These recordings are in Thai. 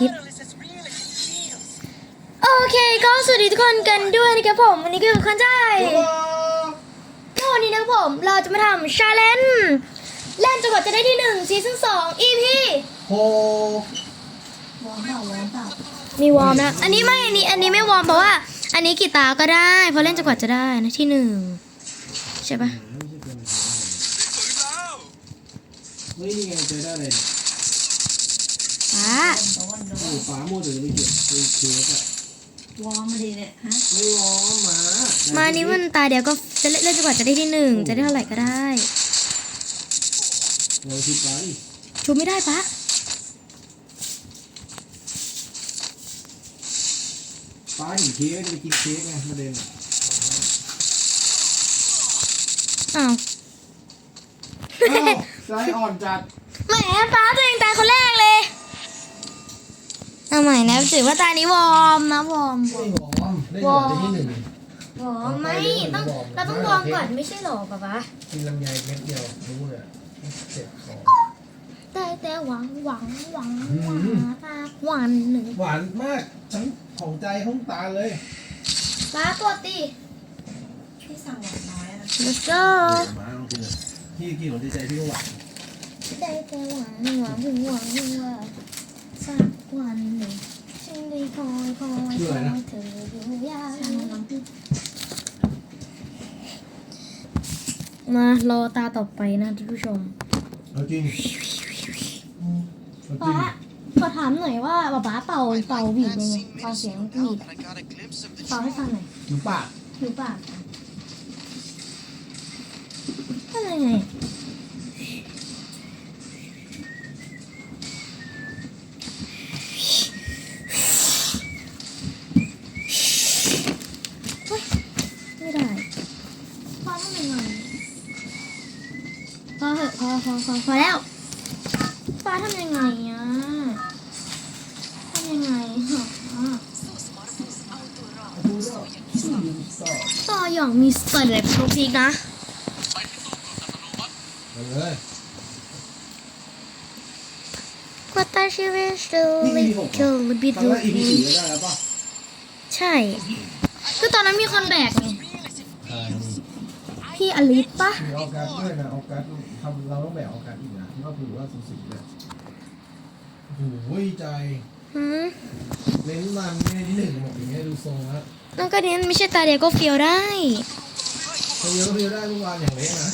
ฮิตโอเคก็สวัสดีทุกคนกันด้วยนะครับผม วันนี้คือคนใจก็วันนี้นะครับผมเราจะมาทำชาเลนจ์เล่นจนกว่าจะได้ที่หนึ่งซีซั่นสอง EP โฮมีวอร์มนะอันนี้ไม่อันนี้อันนี้ไม่วอร์มเพราะว่า อันนี้กี่ตาก็ได้เพราะเล่นจนกว่าจะได้นะที่หนึ่งใช่ปะเฮ้ยนี่ไงเจอได้เลยป้า โอ้ฝาโม่เดี๋ยวจะไปเก็บไปเค้กอะวอร์มมาดีเนี่ยฮะไม่ร้อนหมามานี้มันตาเดียวก็จะเล่นเล่นจนกว่าจะได้ที่หนึ่งจะได้เท่าไหร่ก็ได้ เราชิดไปชูไม่ได้ปะป้าหนีเค้กจะไปกินเค้กไงประเด็นอะอ้าวอ้าวใจอ่อนจัดแหมป้าตัวเองตายคนแรก เลยเอาใหม่นะถือว่าตานี้วอร์มนะวอร์มวอไม่ร์มหอมได้หน่อยได้ที่หนึ่งวอร์มไม่ต้องเราต้องวอร์มก่อนไม่ใช่หรอป๊าป๊ากินลำไยเม็ดเดียวรู้เลยอะเจ็บคอแต่แต่หวังหวังหวังอืหวังมปากวันหนึ่งหวานมากฉันของใจห้องตาเลยป้าตัวตีพี่สั่งหวานน้อยนะ let's go มาลองกินเลยพี่กินของใจพี่ก็หวานได้แต่หวังหวังหวังว่า สักวันหนึ่งฉันได้คอยคอยคอยเธออยู่ยาวสั่งน้ำพริกมารอตาต่อไปนะท่านผู้ชมเอาจริงเอาจริป้างขอถามหน่อยว่าป๊าป๊าเป่าเป่าหวีดยังไงเป่าเสียงหวีดเป่าให้ฟังหน่อยหนูปากหรือเปล่าทำยังไงเฮ้ยไม่ได้พอทำยังไงพอเหอะพอพอพอพอแล้วฟ้าทำยังไงอะทำยังไงเหรอ ดูด้วยชื่อลิมซอด ต่ออย่างมีสเตอร์เลยโปรพีกนะไปเลยว่าตาชีวิตดูลิคิลบิตอนดูแรก EP สี่ก็ได้แล้วป่ะใช่คือตอนนั้นมีคนแบกไงใช่พี่อลิสปะมีออกัสด้วยนะออกัสทำเราต้องแบกออกัสอีกนะที่ว่าคือว่าสูสีเลยโอ้โหใจหืมเน้นมันไม่ได้ที่หนึ่งบอกอย่างเงี้ยดูทรงแล้วนั่นก็เนี้ไม่ใช่ตาเดียวก็เฟียวได้ เพียวเพียวได้เมื่อวานอย่างเล็กนะ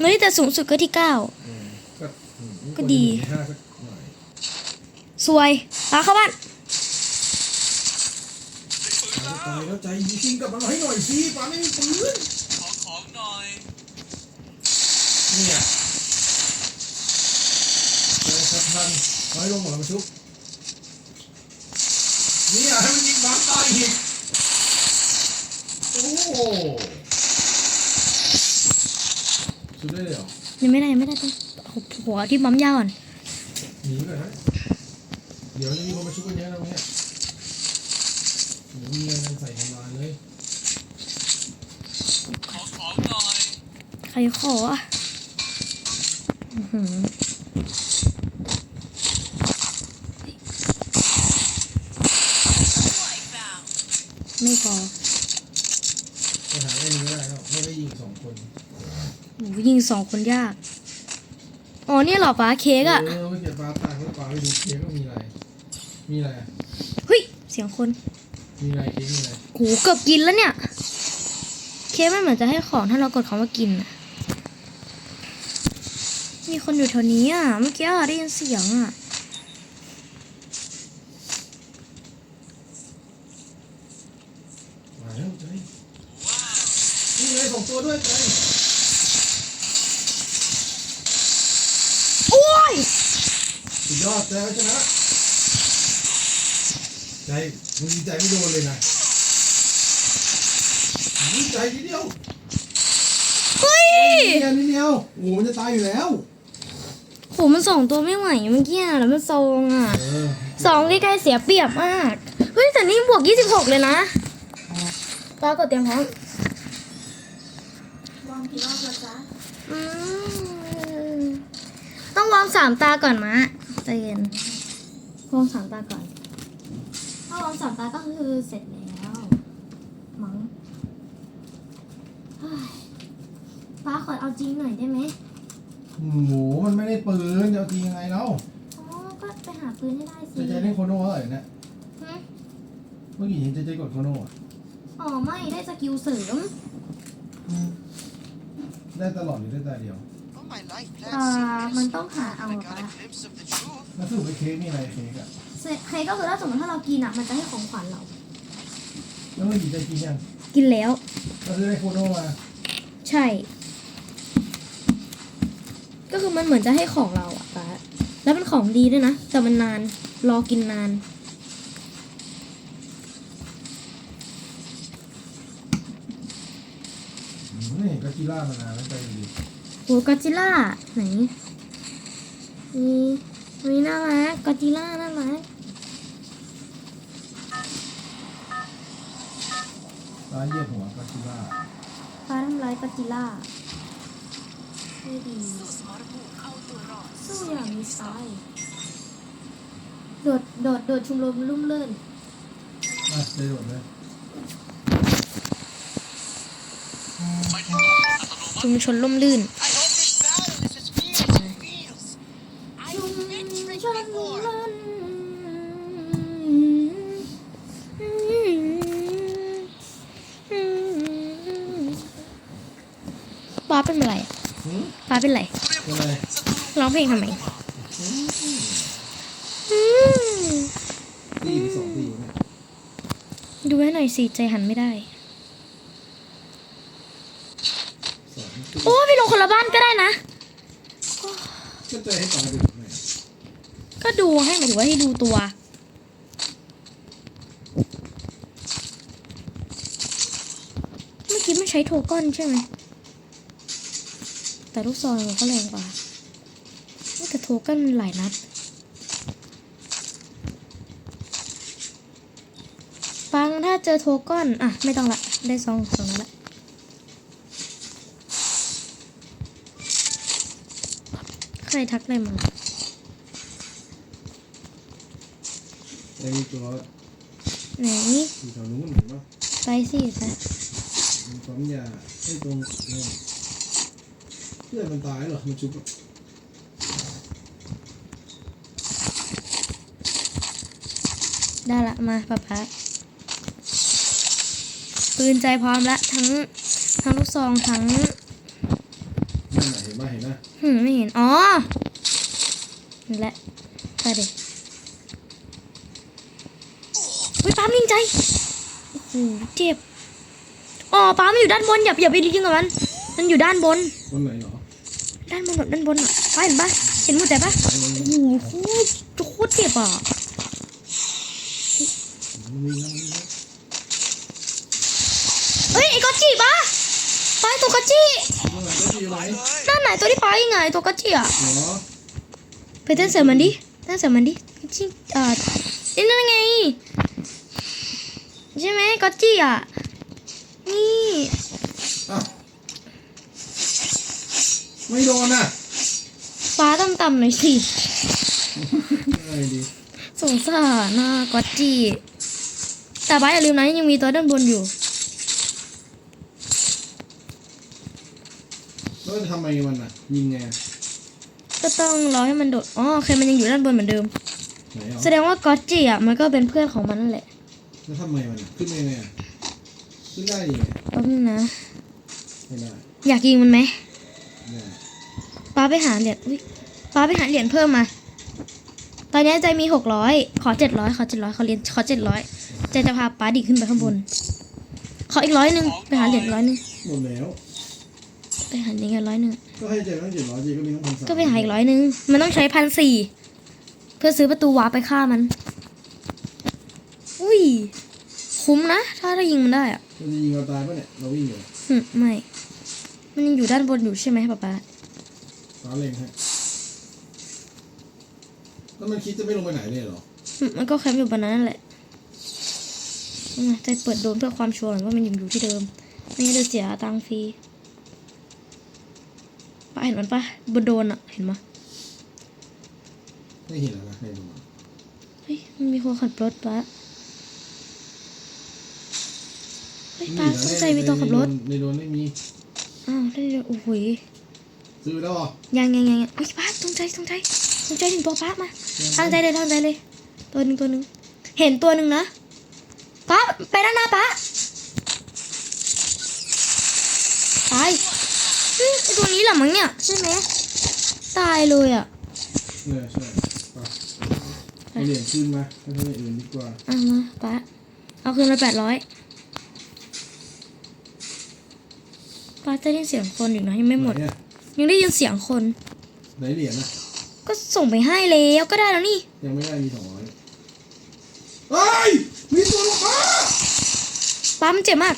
ไม่ได้แต่สูงสุดก็ที่เก้า อืมก็อืมก็ดี ห้าสักหน่อยสวยปาเข้าบ้านตายแล้วใจยิงกลับมาให้หน่อยสิปาไม่มีปืนขอของหน่อยเนี่ยเจอสักพันร้อยลงหมดแล้วมาชุบเนี่ยให้มันยิงบ้างตายอีกโอ้โหชุบได้เล ยเหรอยังไม่ได้ยังไม่ได้ต้องเอาหัวที่ปั๊มยาก่อนหนีก่อนนะเดี๋ยวจะมีคนมาชุบกันเยอะนะเนี่ยโอ้โหมีเงินใส่ทำลายเลยขอของหน่อยใครขออะอื้อหือไม่พอ ไปหาไอ้นี้ไม่ได้แล้วไม่ได้ยิงสองคน โหยิ งสองคนยาก อ๋อเนี่ยเหรอป้าเค้กอะเออไม่เก็บปลาตายไม่ปลาไปดูเค้กก็มีอะไร มีอะไรอะเฮ้ย เสียงคน มีอะไรเค้กมีอะไรโหเกือบกินแล้วเนี่ย เค้กมันเหมือนจะให้ของถ้าเรากดคำว่ากินอะมีคนอยู่แถวนี้อะ เมื่อกี้อะได้ยินเสียงอะ มาแล้วใจนี่ไงสองตัวด้วยใจ โอ้ย สุดยอดใจก็ชนะ ใจมึงดีใจไม่โดนเลยนะดีใจทีเดียวเฮ้ยเดียวนิดเดียวโอ้โหมันจะตายอยู่แล้ว โหมันสองตัวไม่ไหวเมื่อกี้อะแล้วมันทรงอะเออสองใกล้ๆเสียเปรียบมาก เฮ้ยแต่นี่บวก 26 เลยนะตากดเตรียมพร้อมวอร์มกี่รอบแล้วจ๊ะ อืมต้องวอร์มสามตาก่อนมะ ใจเย็นลองสามตาก่อน ถ้าลองสามตาก็คือเสร็จแล้วมั้งเฮ้ยป้าขอเอาจริงหน่อยได้ไหมโอ้โหมันไม่ได้ปืนจะเอาตียังไงแล้วอ๋อก็ไปหาปืนให้ได้สิเจเจเล่นโคโน่เหรอเนี่ยหึเมื่อกี้เห็นเจเจกดโคโน่อะอ๋อไม่ได้สกิลเสริม ได้ตลอดหรือได้แต่เดียว All my life, อ่า plans มัน serious. ต้องหาเอา I อะ got ป้า a glimpse of the truth. แล้วสรุปไปเค้กนี่อะไรเค้กอะเสร็จใครก็คือถ้าสมมติถ้าเรากินอะ มันจะให้ของขวัญเรา แล้วเมื่อกี้เจกินยังกินแล้วก็คือได้โคโน่มาใช่ ก็คือมันเหมือนจะให้ของเราอะป้าแล้วเป็นของดีด้วยนะ แต่มันนาน รอกินนานอืมนี่ก็กีล่ามานานแล้วใจดีโหกอจิล่าไหนนี่ นี่น่ารักกอจิล่าน่ารักร้านเหยียบหัวก็กีล่าฟ้าทำร้ายกอจิล่าไม่ดีสู้อย่างมีสไตล์โดดโดดโดดชุมลมลุ่มเลื่นอะไปโดดเลยไปที่ตู้อัตโนมัติชุมชนล่มลื่น I ชุม victory ชน before. ล่มป้าเป็นอะไรอะหืมป้าเป็นไรเป็นไรร้องเพลงทำไมอืมตีไปสองตีเนี่ยดูให้หน่อยสิ ใจหันไม่ได้สองตีโอ้ไปลงคนละบ้านก็ได้นะก็ใจให้ตายดูไหม ก็ดูให้หมายถึงว่าให้ดูตัว เมื่อกี้มันใช้โทก้อนใช่ไหม แต่ลูกซองมันก็แรงกว่าแต่โทก้อนหลายนัดฟังถ้าเจอโทก้อน อะ ไม่ต้องละ ได้ซองสองนัดละใครทักอะไรมา ไอ้ตัวไหนอยู่แถวนู้นเห็นปะไปสิไปมันปั๊มยาไอ้ตรงเนี่ยเพื่อนมันตายเหรอมันชุบอะได้ละมาป๊าป๊าปืนใจพร้อมละทั้งทั้งลูกซองทั้งนั่นไหนะเห็นปะเห็นนะหืมไม่เห็น อ๋อนี่และ ยป้ามิงใจโอ้โหเจ็บอ๋อป้ามันอยู่ด้านบนอย่าอย่าไปยิงกับมัน มันอยู่ด้านบนคนไหนเหรอด้านบนแบบด้านบนอะป้าเห็นปะเห็นหมดแต่ปะไอ้มันโอ้โหโคตรโคตรเจ็บอะมันวิ่งแล้วมันวิ่งแล้วเฮ้ยไอ้กอตจิปะป้าตัวกอตจิมันไหนก็อยู่ไหนนั่นไหนตัวที่ป้ายิงไงตัวกอตจิอะเหรอไปเต้นเสริมมันดิเต้นเสริมมันดิชิเอ่อนี่นั่นไง ใช่ไหมก็อตจี้อะ นี่อ้าวไม่โดนอะฟ้าต่ำๆหน่อยสิ อะไรดีสงสารน่ะก็อตจี้ แต่บ้าอย่าลืมนะยังมีตัวด้านบนอยู่ แล้วจะทำไมมันอะ ยิงไงอะก็ต้องรอให้มันโดด อ๋อโอเคมันยังอยู่ด้านบนเหมือนเดิม ไหนเอาแสดงว่าก็อตจี้อะมันก็เป็นเพื่อนของมันนั่นแหละ แล้วทำไมมันอะขึ้นไม่ไงอะขึ้นได้ยังไงแป๊บนึงนะ ไม่ได้อยากยิงมันไหมไม่ได้ป้าไปหาเหรียญอุ้ยป้าไปหาเหรียญเพิ่มมา ตอนนี้ใจมีหกร้อยขอเจ็ดร้อยขอเจ็ดร้อยขอเหรียญขอเจ็ดร้อยใจจะพาป้าดิขึ้นไปข้างบน ขออีกร้อยหนึ่งไปหาเหรียญร้อยหนึ่งหมดแล้ว ไปหาเหรียญกันร้อยหนึ่งก็ให้ใจตั้งเจ็ดร้อยจีก็มีตั้งพันสามก็ไปหาอีกร้อยหนึ่งมันต้องใช้พันสี่เพื่อซื้อประตูวาร์ปไปฆ่ามัน อุ้ย คุ้มนะ ถ้าได้ยิงมันได้อะเราจะยิงเราตายปะเนี่ย เราวิ่งอยู่หึไม่ มันยังอยู่ด้านบนอยู่ใช่ไหมป๊าป๊าฟ้าเล็งให้แล้วมันคิดจะไม่ลงไปไหนเลยเหรอหึมันก็แคมป์อยู่บนนั้นนั่นแหละนี่ไงใจเปิดโดนเพื่อความชัวร์หน่อยว่ามันยังอยู่ที่เดิมไม่งั้นจะเสียตังค์ฟรีป้าเห็นมันปะบนโดนอะเห็นมะไม่เห็นแล้วนะในดูหฮ้ยมันมีคนขับรถปะ เฮ้ยปาสนใจมีตัวขับรถ ในโดนไม่มี อ้าวได้เลยโอ้โหยซื้อไปแล้วเหรอยังยังยังยังอุ้ยป้าตรงใจตรงใจตรงใจถึงตัวป้ามาตั้งใจเลยตั้งใจเลย ตัวหนึ่งตัวหนึ่งเห็นตัวหนึ่งนะป้าไปด้านหน้าป้าตายเฮ้ยไอ้ตัวนี้แหละมั้งเนี่ยใช่ไหมตายเลยอะเออใช่ไปเอาเหรียญขึ้นมาให้คนอื่นดีกว่าเอามาป้าเอาคืนมาแปดร้อย ป้าจะได้ยินเสียงคนอยู่นะยังไม่หมดหนอะยังได้ยินเสียงคน ไหนเหรียญนะก็ส่งไปให้แล้วก็ได้แล้วนี่ ยังไม่ได้มีสองร้อยเฮ้ยมีตัวลูกค้าป้ามันเจ็บมาก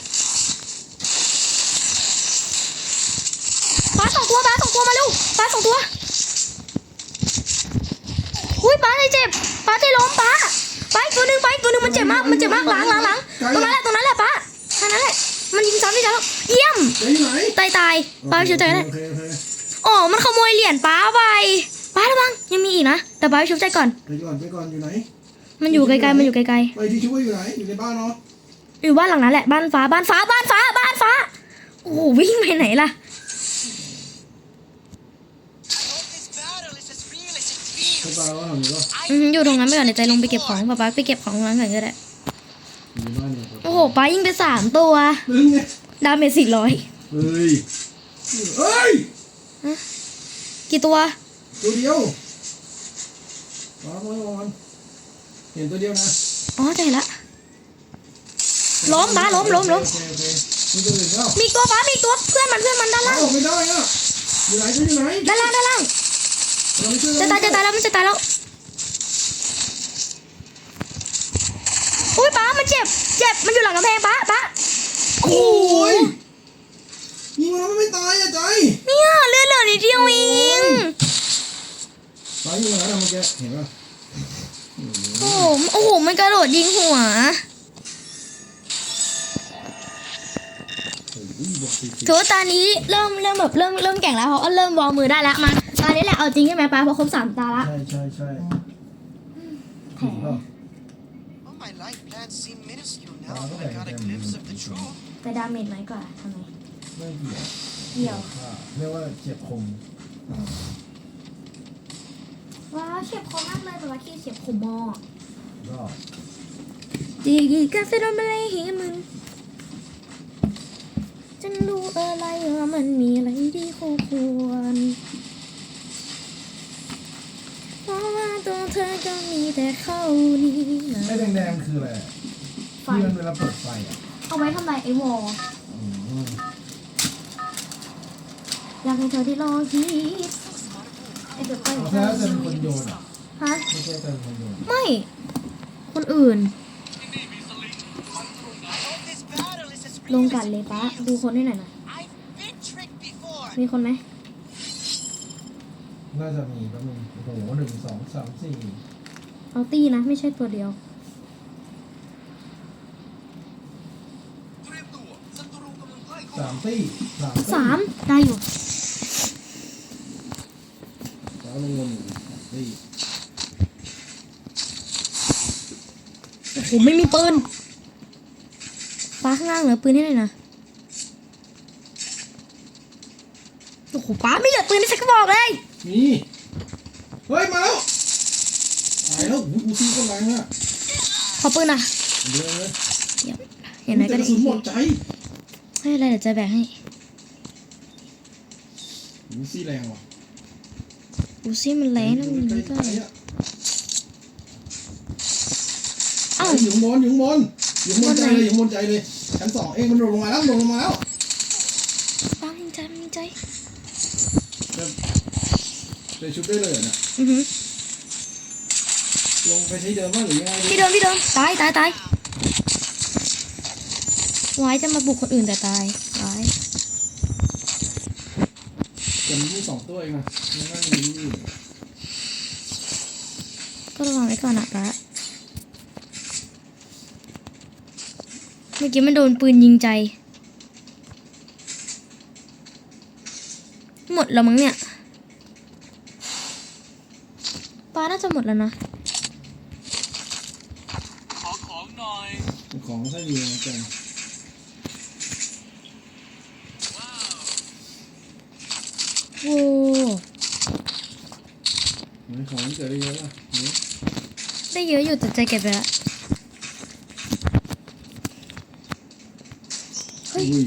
ป้าสองตัวป้าสองตัวมาเร็วป้าสองตัวอุ้ยป้าใจเจ็บป้าใจล้มป้าป้าอีกตัวหนึ่งป้าอีกตัวหนึ่งมันเจ็บมากมันเจ็บมากหลังหลังหลังตรงนั้นแหละตรงนั้นแหละป้าทางนั้นแหละ มันยิงซ้ำที่แล้วเยี่ยม ไหนอยู่ไหนตายตายป้าไปช่วยใจก็ได้โอเคโอเคอ๋อมันขโมยเหรียญป้าไปป้าระวังยังมีอีกนะ แต่ป้าไปช่วยใจก่อน ไปก่อนไปก่อนอยู่ไหน มันอยู่ไกลๆมันอยู่ไกลไปที่ช่วยอยู่ไหน อยู่ในบ้านเนาะๆอยู่บ้านหลังนั้นแหละบ้านฟ้าบ้านฟ้าบ้านฟ้าบ้านฟ้า โอ้โหวิ่งไปไหนล่ะ I hope this battle is as real as it เขา feels. ตายแล้วทำอยู่ก็อืมอยู่ตรงนั้นไปก่อนเดี๋ยวใจลงไปเก็บของป๊าป๊าไปเก็บของตรงนั้นก่อนก็ได้ โอ้โหป้ายิงไปสามตัวตึงไงดาเมจสี่ร้อยเฮ้ยเฮ้ยกี่ตัว ตัวเดียวร้อนร้อนร้อนเห็นตัวเดียวนะอ๋อใจละล้มบ้าล้มล้มล้มโอเคโอเคมีตัวอื่นก็มีตัวป้ามีตัวเพื่อนมันเพื่อนมันด้านล่างเอ้าไม่ได้อะอยู่ไหนจะอยู่ไหนด้านล่างด้านล่างเราไม่ช่วยจะตายจะตายแล้วมันจะตายแล้วอุ้ยป้า มันเจ็บ เจ็บ มันอยู่หลังกำแพงป้าป้าโอ้โอ้โหยยิงมันแล้วมันไม่ตายอะใจเนี่ยเลือดเหลือนิดเดียวเองตายอยู่ไหนนะเมื่อกี้เห็นป่ะโอ้โหโอ้โหมันกระโดดยิงหัวโอ้ยบวกสี่สิบถือว่าตอนนี้เริ่มเริ่มแบบเริ่มเริ่มแก่งแล้วเพราะว่าเริ่มวอร์มมือได้แล้วมาตอนนี้แหละเอาจริงใช่ไหมป้าเพราะครบสามตาละใช่ใช่ใช่แผล ถึงป่ะ Well, my life plans seem minuscule now that I got a glimpse of the truth. แต่ดาเมจน้อยกว่าทำไมไม่เกี่ยวเกี่ยวเรียกว่าเจ็บคมว้าวเฉียบคมมากเลยแต่ว่าที่เฉียบคมมอก็ดีกีกาเฟโดนอะไรเห็นมันฉันรู้อะไรว่ามันมีอะไรที่คู่ควรเพราะว่าตัวเธอก็มีแต่เขานี้นะไอ้แดงๆคืออะไร อะไฟที่มันเวลาเปิดไฟอะเอาไว้ทำไมไอ้วอลอืมอยากให้เธอได้ลองคิดไอ้เด็กไปเอาแค่จะเป็นคนโยนอะฮะ ไม่ใช่จะเป็นคนโยนไม่ คนอื่น I hope this battle is as ล real ง as กัน it เลยป้า feels. ดูคนให้หน่อยนะ I've been tricked before. มีคนไหมน่าจะมีแป๊บนึงโอ้โหหนึ่งสองสามสี่เอาตี้นะ ไม่ใช่ตัวเดียว เตรียมตัวศัตรูกำลังใกล้เข้า สามตี้สามตี้สามได้อยู่แล้วลงวนอยู่สามตี้ผมไม่มีปืนป้าข้างล่างเหลือปืนให้หน่อยนะโอ้โหป้าไม่เหลือปืนไม่ใช่กระบอกเลยมีเฮ้ย มาแล้วตายแล้วอู้หูซีคนแรงอะขอปืนอะเดี๋ยวเลยเห็นไหมก็แต่กได้ระสุนหมดใจ ไม่เป็นไรเดี๋ยวจะแบ่งให้อู้ซีแรงว่ะดูซิมันแรงนะมันใกล้ก็ใกล้ๆอะเอ้าอยู่ข้างบนอยู่ข้างบนอยู่ข้างบนใจเลยอยู่ข้างบนใจเลยชั้นสองเองมันโดดลงมาแล้วโดดลงมาแล้วป้ามีใจมีใจจะจะชุบได้เลยเหรอเนี่ยอือหือลงไปที่เดิมบ้างหรือยังไงพี่เดิมพี่เดิมตายตายตาย ไว้จะมาบุกคนอื่นแต่ตายตายแต่มีสองตัวเองนะไม่น่าจะมีที่อื่นก็ระวังไว้ก่อนนะป้าเมื่อกี้มันโดนปืนยิงใจ หมดแล้วมั้งเนี่ยป้าน่าจะหมดแล้วนะหน่อยของถ้าดีนะจัง โว้ ไหน ของมันเกิดได้เยอะป่ะไหนได้เยอะอยู่แต่ใจเก็บไปละเฮ้ยอุ้ย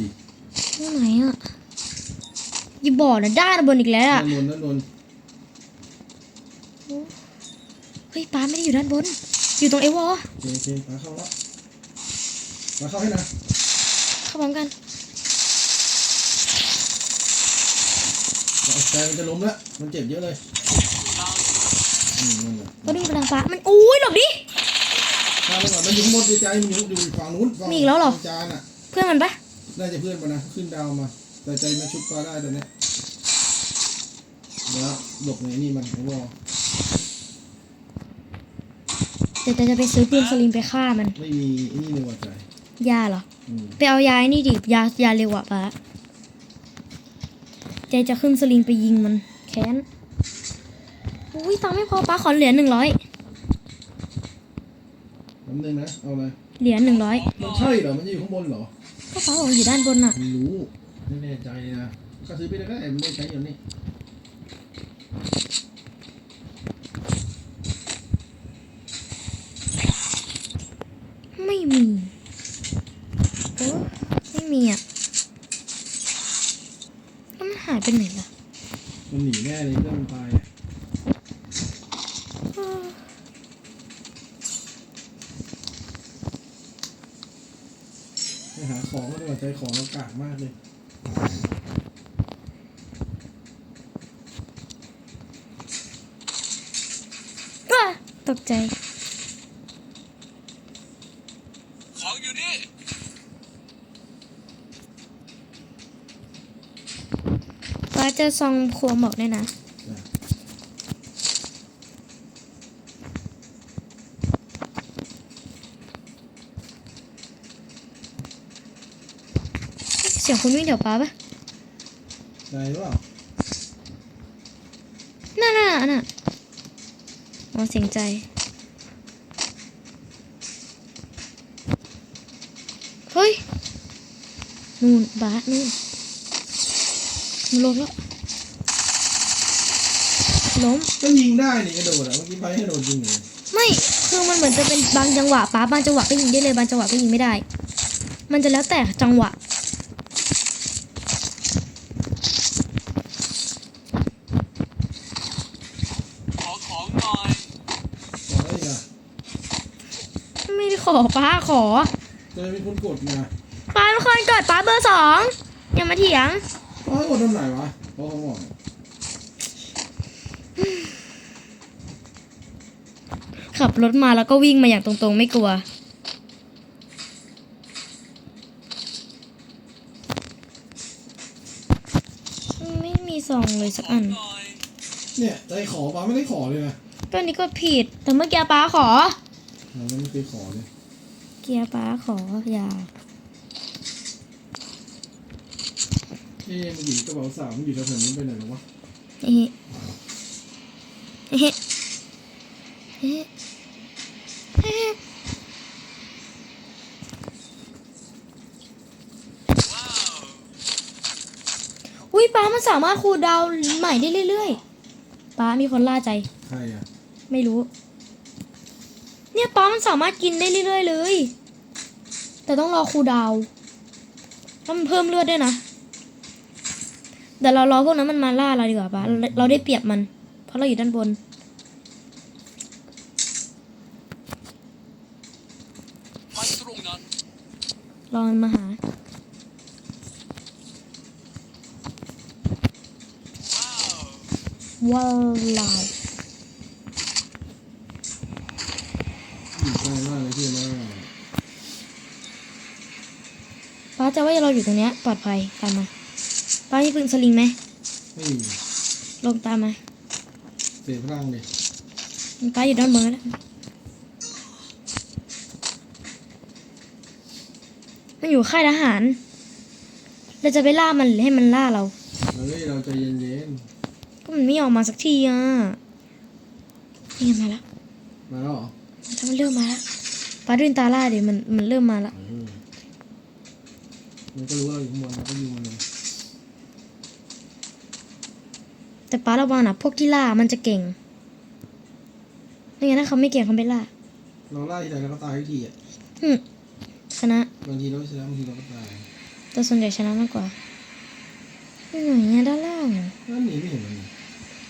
ตรงไหนอะอย่าบอกนะด้านบนอีกแล้วด้าอะนบนด้านบนเฮ้ยป้าไม่ได้อยู่ด้านบน อยู่ตรงไอ้วอลโอเคโอเคมาเข้าแล้วมาเข้าให้นะเข้าพร้อมกันเอาใจมันจะล้มแล้วมันเจ็บเยอะเลย อืมนั่นแหละก็ดึงกำลังฟ้ามันอุ้ยหลบดิข้ามไปก่อนมันอยู่ข้างบนใจมันอยู่อยู่ฝั่งนู้นฝั่งมีอีกแล้วเหรอ จานอะเพื่อนมันปะน่าจะเพื่อนมันนะขึ้นดาวมา แต่ใจมาชุบฟ้าได้ตอนเนี้ยเดี๋ยวหลบในนี่มันไอ้วอเดี๋ยวจะไปซื้อปืนสลิงไปฆ่ามัน ไม่มีไอ้นี่เลยว่ะใจยาเหรอ อืมไปเอายาไอ้นี่ดิยายาเร็วอะป้าเจจะขึ้นสลิงไปยิงมันแค้น อุ้ยตังค์ไม่พอป้าขอเหรียญหนึ่งร้อยแป๊บนึงนะ เอาเลยเหรียญหนึ่งร้อยมันใช่เหรอ มันจะอยู่ข้างบนเหรอก็ป้าบอกอยู่ด้านบนน่ะ ไม่รู้ ไม่แน่ใจนะก็ซื้อไปแล้วก็ได้ไม่ได้ใช้อยู่นี่ไม่มีโอ้ไม่มีอะแล้วมันหายไปไหนล่ะมันหนีแน่เลยเรื่องมันตายอะไปหาของก็ต้องใจของเรากากมากเลย ว้า ตกใจ ของอยู่นี่ ป้าเจอซองครัวหมอกด้วยนะจ้ะเสียงคุณวิ่งแถวป้าปะใจเปล่าน่าน่าน่ะ อ๋อเสียงใจ เฮ้ย นู่น บาสนู่นมันล้มแล้ว ล้ม ก็ยิงได้นี่กระโดดอะเมื่อกี้ไปให้โดดยิงเลยไม่คือมันเหมือนจะเป็นบางจังหวะป้าบางจังหวะก็ยิงได้เลยบางจังหวะก็ยิงไม่ได้ มันจะแล้วแต่จังหวะ ขอของหน่อย ขออะไรอีกอะ ไม่ได้ ขอป้าขอจะมีคนกดไงป้าเป็นคนกดป้าเบอร์สองอย่ามาเถียงเพราะให้กดตรงไหนวะเพราะเขาบอกขับรถมาแล้วก็วิ่งมาอย่างตรงๆไม่กลัว ไม่มีซองเลยสักอันหน่อยเนี่ยใจขอปาไม่ได้ขอเลยนะก็นี้ก็ผิดแต่เมื่อกี้ป้าขอ เราไม่เคยขอเลยเกียร์ป้าขออย่าเอ๊ะเมื่อกี้กระเป๋าสาวมันอยู่แถวๆนี้ไปไหนหรอวะเอ๊ะเอ๊ะเอ๊ะเอ๊ะว้าวอุ้ยป้ามันสามารถคูลดาวน์ใหม่ได้เรื่อยๆป้ามีคนล่าใจ ใครอะไม่รู้เนี่ยป้า มันสามารถกินได้เรื่อยๆเลย แต่ต้องรอครูดาวแล้วมันเพิ่มเลือดด้วยนะเดี๋ยวเรารอพวกนั้นมันมาล่าเราดีกว่าป้าเราได้เปรียบมัน เพราะเราอยู่ด้านบนไปตรงนั้นรอมันมาหาว้าว ว้าวลาว อยู่ใกล้มากเลยพี่นะ ป้าจะว่าเราอยู่ตรงเนี้ยปลอดภัยตามมาป้ามีปืนสลิงไหมไม่มีลงตามมาเสียพลังเลยป้าอยู่ด้านบนแล้วมันอยู่ค่ายทหาร เราจะไปล่ามันหรือให้มันล่าเราเฮ้ยเราใจเย็นก็มันไม่ออกมาสักทีอะนี่ไงมาแล้วๆมาแล้วเหรอถ้ามันเริ่มมาแล้วป้าดูอินตาล่าดิมันมันเริ่มมาละเออ มันก็รู้ว่าเราอยู่ข้างบนเราก็ยิงมันเลยแต่ป้าระวังนะพวกที่ล่ามันจะเก่งไม่งั้นถ้าเขาไม่เก่งเขาไม่ล่าเราไล่ทีไรเราก็ตายทุกทีอะหึชนะบางทีเราก็ชนะบางทีเราก็ตายแต่ส่วนใหญ่ชนะมากกว่าอยู่ไหนเนี่ยด้านล่างอะนั่นหนีไม่เห็นมันนี่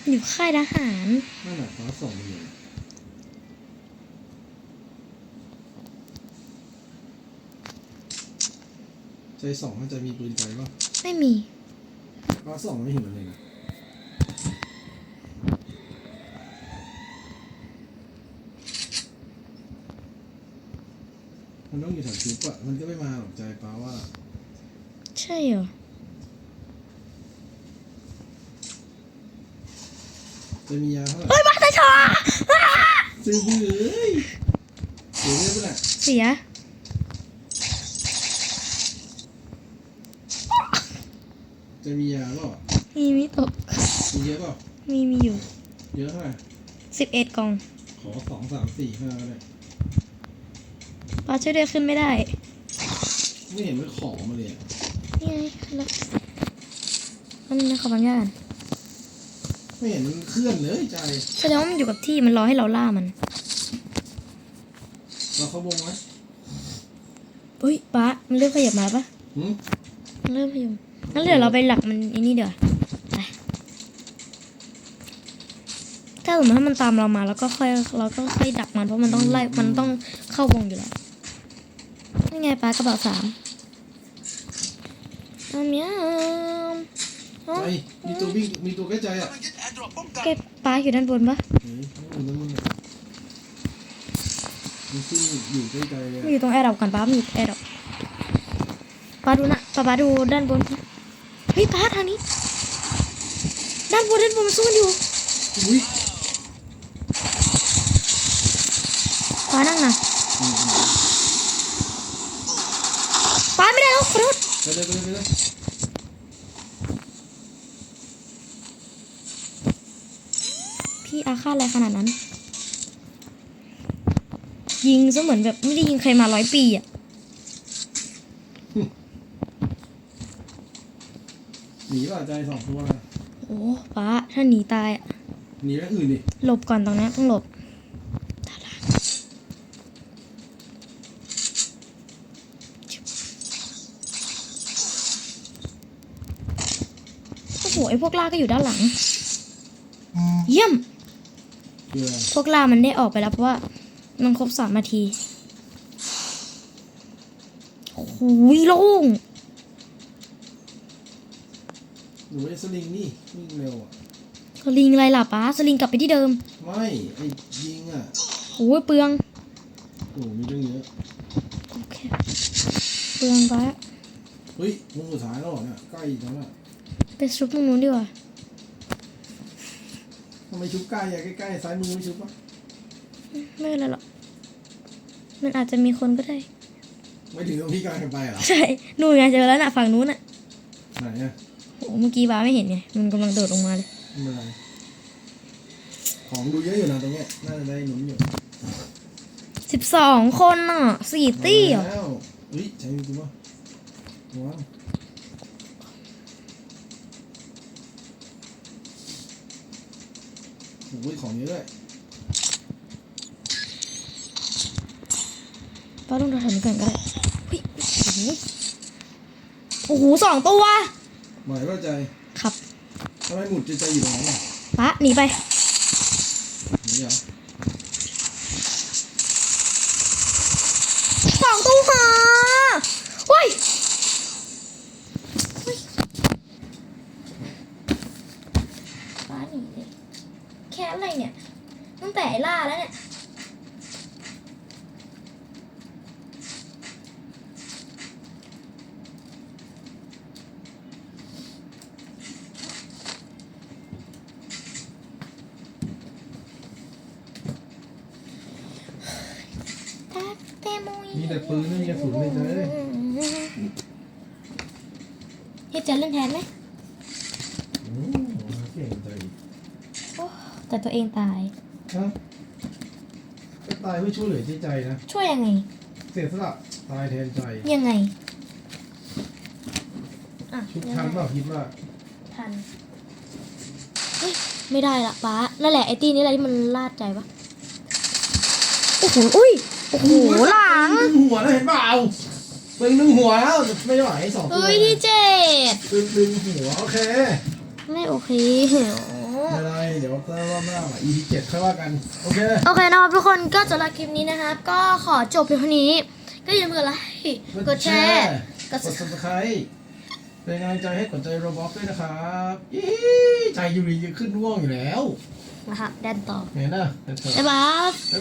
อยู่ค่ายทหารนั่นแหละฟ้าส่องมันอยู่ ใจส่องมันจะมีปืนใจป่ะไม่มีฟ้าส่องไม่เห็นมันเลยนะมันต้องอยู่แถวชุบอะมันก็ไม่มาหรอกใจป้าว่าใช่เหรอ จะมียาเท่าไหร่เฮ้ยบ้าตาชอซื้อเบื่อเอ้ยเดี๋ยวเรียกไปแหละเสีย จะมียาเปล่า มีมีตก มี เยอะเปล่ามีมีอยู่เยอะเท่าไหร่สิบเอ็ดกล่องขอสองสามสี่ห้าก็ได้ป้าช่วยด้วยขึ้นไม่ได้ ไม่เห็นมันขอมาเลยอะนี่ไงแล้วมันนะขอบังยานไม่เห็นมันเคลื่อนเลยใจแสดงว่ามันอยู่กับที่มันรอให้เราล่ามันเราเข้าวงไหมเฮ้ยป้ามันเริ่มขยับมาปะหืม มันเริ่มขยับงั้นเดี๋ยวเราไปหลักมันไอ้นี่เดี๋ยวาไปถ้าสมมติถ้ามันตามเรามาแล้วก็ค่อยเราก็ค่อยดักมันเพราะมันต้องไล่มันต้องเข้าวงอยู่แล้วนี่ไงป้ากระเป๋าสามอ้าวเมียวอ๋อไอ้มีตัววิ่งมีตัวใกล้ใจอะกำลังยึดแอร์ดรอปป้องกันเก็บป้าอยู่ด้านบนปะเฮ้ยไม่อยู่นั่นมึงอะมันขึ้นอยู่ใกล้ใจเลยมันอะอยู่ตรงแอร์ดรอปก่อนป้ามันอยู่แอร์ดรอปป้าดูนะป้าป้าดูด้านบนเฮ้ยป้าทางนี้ด้านบนด้านบนมันสู้กันอยู่ อุ้ย ป้านั่งนะป้าไม่ได้แล้วขอโทษไปเลยไปเลยไปเลยพี่อาฆาตอะไรขนาดนั้น ยิงซะเหมือนแบบไม่ได้ยิงใครมาร้อยปีอะหนีป่ะใจสองตัวเลยโอ้ป้าถ้าหนีตายอะหนีแล้วอื่นดิหลบก่อนตรงนี้ต้องหลบ อ้โหไอพวกล่าก็อยู่ด้านหลัง เยี่ยมคืออะไรพวกล่ามันได้ออกไปแล้วเพราะว่า มันครบสามนาทีโอ้โหโล่งหนูไอ้สลิงนี่วิ่งเร็วอะสลิงอะไรล่ะป้าสลิงกลับไปที่เดิม ไม่ไอ้ยิงอะโอ้ยเปลืองโอ้โหมีตั้งเยอะโอเคเปลืองป้าเฮ้ยวงสุดท้ายแล้วเหรอเนี่ยใกล้แล้วอะ ไปซุปตรงนู้นดีกว่าทำไมชุบใกล้อะใกล้ๆซ้ายมือไม่ชุบปะไม่เป็นไรหรอกมันอาจจะมีคนก็ได้ ไม่ถึงตรงที่กำลังจะไปเหรอใช่นู่นไงเจอแล้วน่ะฝั่งนู้นน่ะไหนอะโอ้เมื่อกี้บ้าไม่เห็นไงมันกำลังโดดลงมาเลยไม่เป็นไรของดูเยอะอยู่นะตรงเนี้ยน่าจะได้หนุนอยู่สิบสองคนน่ะสี่ตี้เหรอมาแล้วเฮ้ยใช้จริงปะว้าวโอ้ยของเยอะเลยป้าต้องดูแถวนี้ก่อนก็ได้เฮ้ยโอ้โหโอ้โหสองตัวหมายว่าใจครับทำไมหมุดใจใจอยู่ตรงนั้นอะป้าหนีไปนี่เหรอสองตัวค่ะเฮ้ยเฮ้ยป้าหนีเลยแค่อะไรเนี่ย ตั้งแต่ไอ้ล่าแล้วเนี่ย มีแต่ปืนไม่มีกระสุนเลยใจ เฮ็ดจะเล่นแทนไหม อืมเก่งใจ แต่ตัวเองตาย ฮะก็ตายเพื่อช่วยเหลือใจใจนะ ช่วยยังไง เสียสละตายแทนใจ ยังไงอะชุบยังทันไงเปล่าคิดว่าทันเฮ้ยไม่ได้ละป้านั่นแหละไอ้ตีนี่แหละที่มันลาดใจปะโอ้โหอุ้ยโอ้โหหลังดึงหัวแล้วเห็นเปล่าตึงดึงหัวแล้วไม่ไหวสองตัวเฮ้ยที่เจ็ดตึงดึงหัวโอเค ไม่โอเคเหรอไม่ เป็นไรเดี๋ยวรอบหน้ามา EP เจ็ดค่อยว่ากัน โอเค โอเคนะครับทุกคนก็สำหรับคลิปนี้นะครับ ก็ขอจบเพียงเท่านี้ ก็อย่าลืมกดไลค์กดแชร์กกดด subscribe subscribe เป็นกำลังใจให้กดใจโรบ็อกด้วยนะครับยี่ใจอยู่ดีจะขึ้นร่วงอยู่แล้วนะฮะแดนต่อ เห็นนะเห็นเถอะบ๊ายบาย